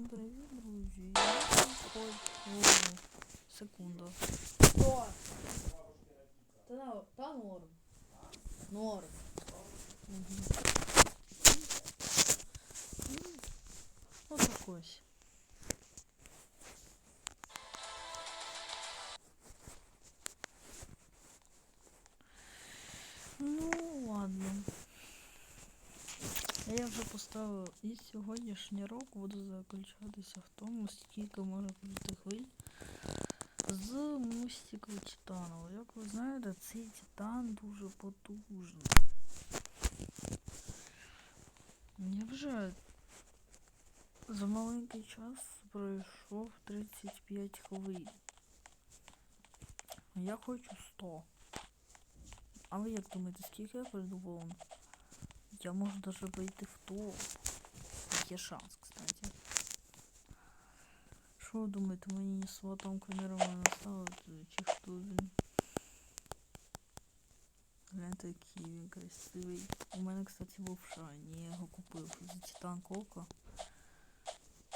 Всім привіт, друзі. Ой. Секунду. Що? Та, та норм. Норм. Вот ось. Я вже поставив і сьогоднішній рок буде заключатися в тому, скільки може бути хвиль з мустиком Титану. Як ви знаєте, цей Титан дуже потужний. Я вже за маленький час пройшов 35 хвилин. Я хочу 100. А ви як думаєте, скільки я придумав? Я можу даже вийти в топ. Є шанс, кстати. Що ви думаєте, мені сватом камерами ставити, чи хто він? Гляньте, який він красивий. У мене, кстати, був шайні, я його купив за Титан Коко.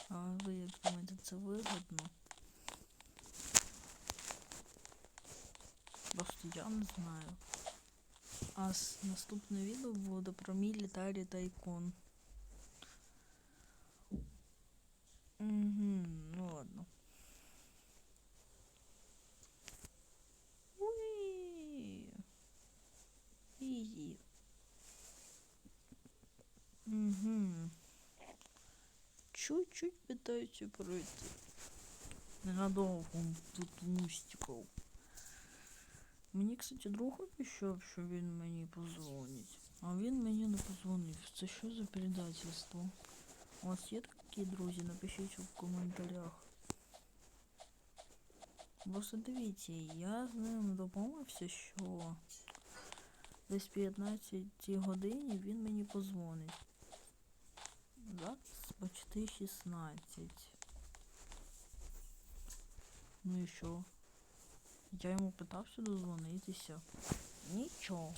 А ви як думаєте, це вигодно? Просто я не знаю. А наступне відео буде про мілітарі тайкон. Угу, ну ладно. Ізі. Угу. Чуть-чуть пытаюсь пройти. Ненадовго тут мустиков. Мені, кстати, друг обіцяв, що він мені позвонить. А він мені не позвонив. Це що за передательство? У вас є такі друзі? Напишіть в коментарях. Просто дивіться, я з ним домовився, що десь 15 годині він мені позвонить. Зараз почти 16. Ну і що? Я йому питався дозвонитися. Нічого.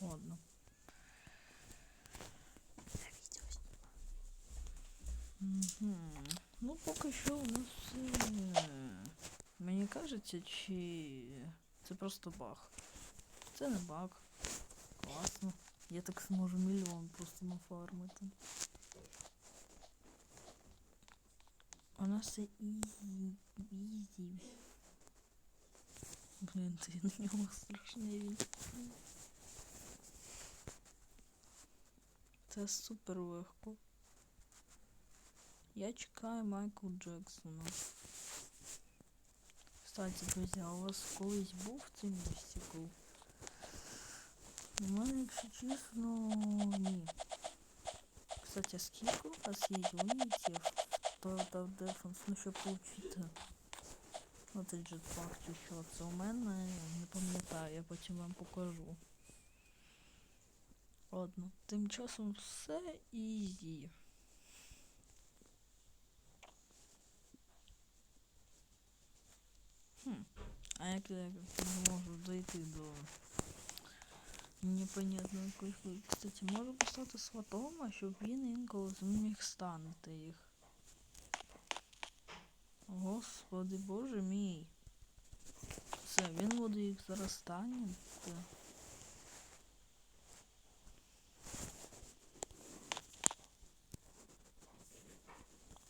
Ладно. Угу. Ну, поки що у нас все. Мені кажеться, чи це просто баг. Це не баг. Класно. Я так зможу мільйон просто нафармити. Нас все ізі, ізі. Блін, ти на нього страшний він. Це супер легко. Я чекаю Майкла Джексона. Кстати, друзі, а у вас колись був цей мюзикл? У мене, якщо чесно, ні. Кстати, а скільки у вас є юнітів? Total Defense, ну щоб получити оцей джетпак чи що. Це у мене не пам'ятаю, я потім вам покажу. Ладно, тим часом все ізі. Хм. А як я не можу дойти до непонятної хуй. Кстати, можу послати сватома, щоб він інколи зміг станути їх. Господи боже мій. Все, він буде їх.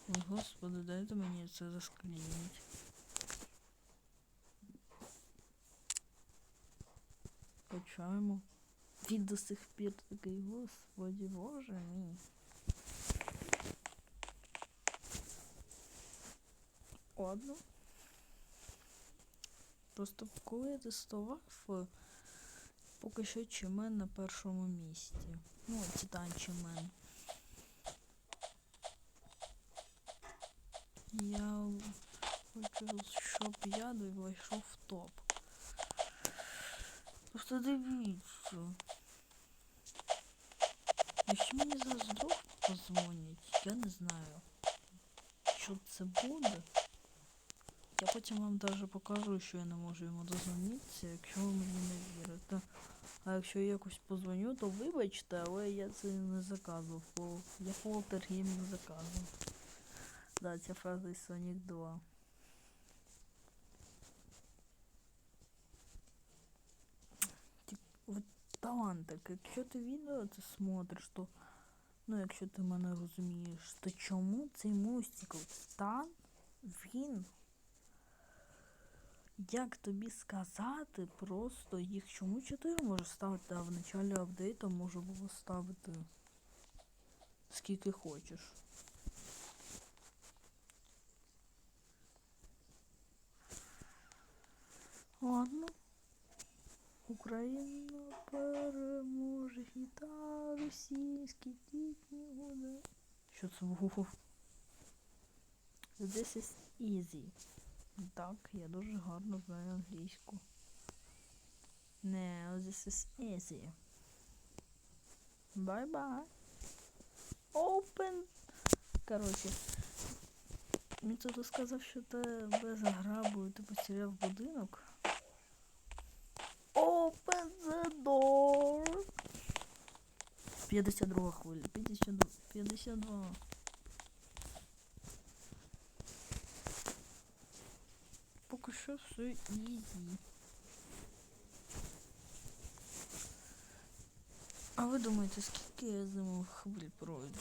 Ой, господи, дайте мені це заскрінить. Качаємо. Він до сих пір такий, господи, боже мій. Ладно. Просто коли я тестував, е, поки що Чемен на першому місці. Ну, Титан Чемен. Я хочу, щоб я вийшов в топ. Просто дивіться. Якщо мені зараз друг позвонить, я не знаю, що це буде. Я потім вам даже покажу, що я не можу йому дозвонитися, якщо ви мені не вірите. А якщо я якось позвоню, то вибачте, але я це не заказував. Бо я полтергейм не заказував. Да, ця фраза із Sonic 2. Тип, талантик, якщо ти відео це смотриш, то ну якщо ти мене розумієш, то чому цей мостикл стан він як тобі сказати, просто їх чому 4 можу ставити, а в началі апдейта можу було ставити скільки хочеш. Ладно. Україна переможе гіта російські дітні годи. Що це було? This is easy. Так, я дуже гарно знаю англійську. No, this is easy. Bye-bye. Open. Короче, він тут сказав, що тебе заграбують, ти потеряв будинок. Open the door. 52 хвиля. 52. 52. Поки що все ізі. А ви думаєте, скільки я зимових хвиль пройду?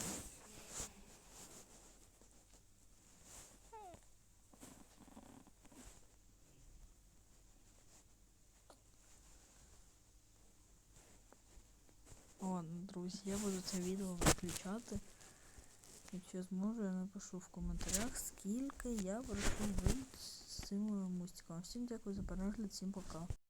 Ладно, друзі, я буду це відео виключати. Якщо зможу, я напишу в коментарях, скільки я пройшов з Цим мустиком. Всім дякую за перегляд, всім пока.